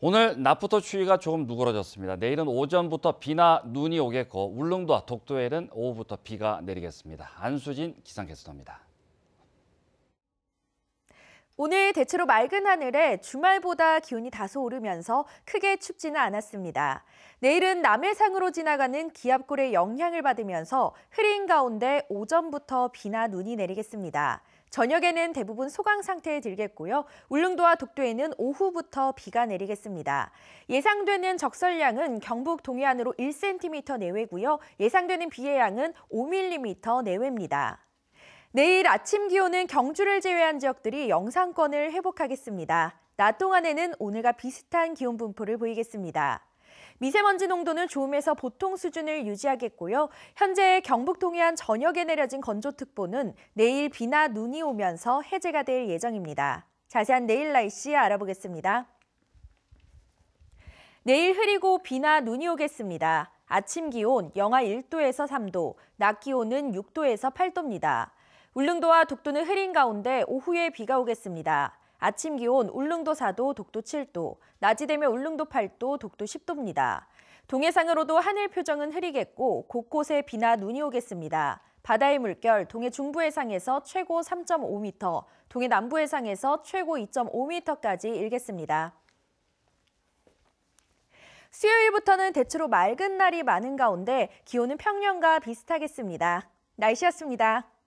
오늘 낮부터 추위가 조금 누그러졌습니다. 내일은 오전부터 비나 눈이 오겠고 울릉도와 독도에는 오후부터 비가 내리겠습니다. 안수진 기상캐스터입니다. 오늘 대체로 맑은 하늘에 주말보다 기온이 다소 오르면서 크게 춥지는 않았습니다. 내일은 남해상으로 지나가는 기압골의 영향을 받으면서 흐린 가운데 오전부터 비나 눈이 내리겠습니다. 저녁에는 대부분 소강 상태에 들겠고요. 울릉도와 독도에는 오후부터 비가 내리겠습니다. 예상되는 적설량은 경북 동해안으로 1cm 내외고요. 예상되는 비의 양은 5mm 내외입니다. 내일 아침 기온은 경주를 제외한 지역들이 영상권을 회복하겠습니다. 낮 동안에는 오늘과 비슷한 기온 분포를 보이겠습니다. 미세먼지 농도는 좋음에서 보통 수준을 유지하겠고요. 현재 경북 동해안 전역에 내려진 건조특보는 내일 비나 눈이 오면서 해제가 될 예정입니다. 자세한 내일 날씨 알아보겠습니다. 내일 흐리고 비나 눈이 오겠습니다. 아침 기온 영하 1도에서 3도, 낮 기온은 6도에서 8도입니다. 울릉도와 독도는 흐린 가운데 오후에 비가 오겠습니다. 아침 기온 울릉도 4도, 독도 7도, 낮이 되면 울릉도 8도, 독도 10도입니다. 동해상으로도 하늘 표정은 흐리겠고 곳곳에 비나 눈이 오겠습니다. 바다의 물결 동해 중부 해상에서 최고 3.5m, 동해 남부 해상에서 최고 2.5m까지 일겠습니다. 수요일부터는 대체로 맑은 날이 많은 가운데 기온은 평년과 비슷하겠습니다. 날씨였습니다.